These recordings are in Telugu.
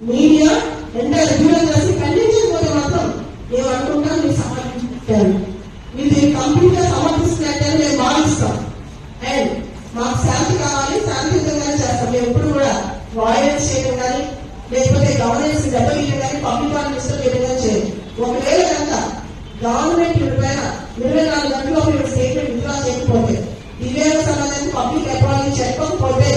మీడియా ఎంటర్ బ్యూరోక్రసీ ఖండించకపోతే మాత్రం మేము అనుకుంటాం మీరు సమర్థించారు మీరు కంప్లీట్గా సమర్థిస్తున్నట్టే మేము భావిస్తాం. అండ్ మాకు శాంతి కావాలి శాంతియుతంగానే చేస్తాం. మేము ఎప్పుడు కూడా వాయిలెన్స్ చేయడం కానీ లేకపోతే గవర్నెన్స్ దెబ్బతీయడం కానీ పబ్లిక్ ఆఫీసర్ డిస్టర్బ్ చేయడం కానీ ఒకవేళ కనుక గవర్నమెంట్ పైన ఇరవై నాలుగు గంటల్లో మీరు స్టేట్మెంట్ విత్డ్రా చేయకపోతే దివ్యాంగ సంబంధానికి పబ్లిక్ అపాయింట్ చెప్పకపోతే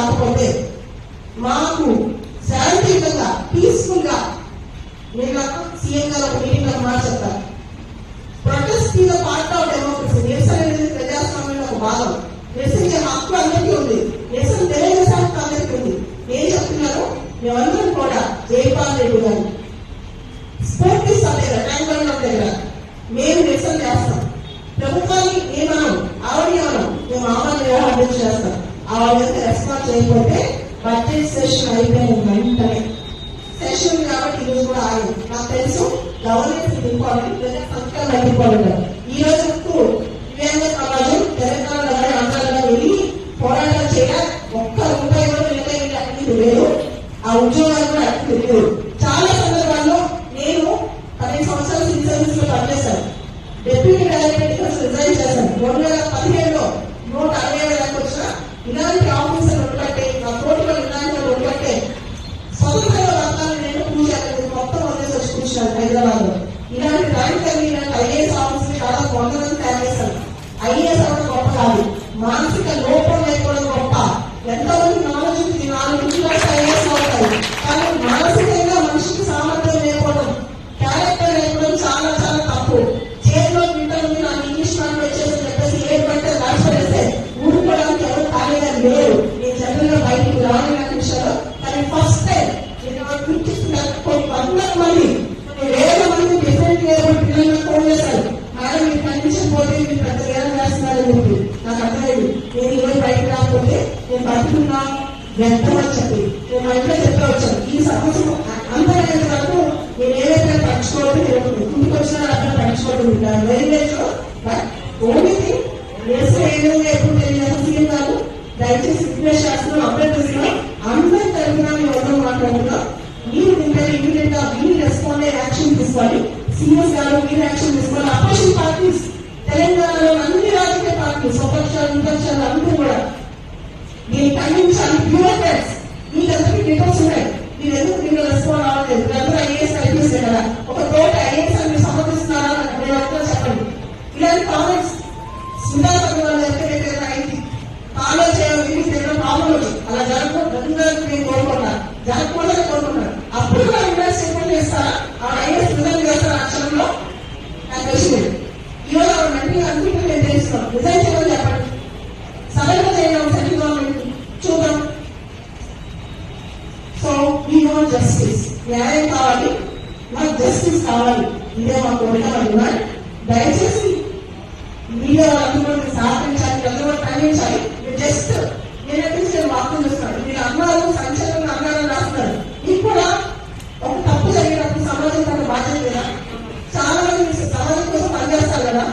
రెస్పాండ్ మాకు ఆ విధంగా రెస్పాన్స్ చేయకపోతే బడ్జెట్ సెషన్ అయిపోయిన వెంటనే. సెషన్ కాబట్టి ఈరోజు కూడా ఆగింది. నాకు తెలుసు గవర్నెన్స్ ఇంపార్టెంట్ లేదా సంస్కరణ ఇంపార్టెంట్ ఈ రోజు వరకు దివ్యాంగ సమాజం తెలంగాణలో కానీ ఆంధ్రాలో వెళ్ళి పోరాటం చేయాలి. ఒక్క రూపాయి కూడా వీళ్ళకి అక్కడికి లేదు ఆ ఉద్యోగం మంది వేల మంది డిఫరెంట్ పిల్లలకు ఫోన్ చేశారు. మేడం కండిషన్ పోతే మీరు పెద్ద వేలం వేస్తున్నారని చెప్పి. నాకు అర్థమైంది. నేను ఈరోజు బయటకు రాకపోతే నేను బతుకున్నా వ్యర్థమని చెప్పి. నేను మా ఇంట్లో వచ్చాను. ఈ సమస్య అంతమైన వరకు నేను ఏదైతే పట్టించుకోవడం అక్కడ పట్టించుకోవడం రైల్వేస్లో బట్ ఓన్లీ థింగ్ వేస్తే ఏ ఎప్పుడు దయచేసి రిక్వెస్ట్ చేస్తున్నాం అందరి తరఫున మేము అందరం మాట్లాడుతున్నాం మీరు ఇమీడియట్గా మీరు రెస్పాండ్ అయ్యి యాక్షన్ తీసుకోవాలి సీఎస్ గారు మీరు యాక్షన్ తీసుకోవాలి అపోజిషన్ పార్టీస్ తెలంగాణలో అన్ని రాజకీయ పార్టీలు స్వపక్షాలు విపక్షాలు అందరూ కూడా. దీన్ని ఖండించాలి బ్యూరోక్రాట్స్ మీకందరికీ డీటెయిల్స్ ఉన్నాయి. మీరు ఎందుకు మీరు రెస్పాండ్ అవ్వలేదు మీరందరూ ఐఏఎస్ ఐపీఎస్ కదా. ఒక తోట ఐఏఎస్ అని మీరు సమర్థిస్తున్నారా? అని నేను అర్థం చెప్పండి. ఇలాంటి కామెంట్స్ సుధాకర్ వాళ్ళు ఎక్కడైతే అయింది. ఫాలో చేయాలి మీకు దగ్గర ప్రాబ్లం ఉంది అలా జరగకూడదు. నేను కోరుకుంటున్నాను చేస్తారా? ఆ ఐఏఎస్ రిజైన్ చేస్తారా అక్షరంలో నాకు తెలిసింది ఈరోజు ఆవిడ వెంటనే అనుకుంటే నేను తెలుస్తున్నాను రిజైన్ చేయమని చెప్పండి. చేయడం సెంట్రల్ గవర్నమెంట్ చూద్దాం. సో వీ వాంట్ జస్టిస్ న్యాయం కావాలి. మాకు జస్టిస్ కావాలి. ఇదే మా కోరిక మా డిమాండ్. దయచేసి మీడియా వాళ్ళందరూ కదా? చాలా మంది సమాజం కోసం పనిచేస్తారు కదా?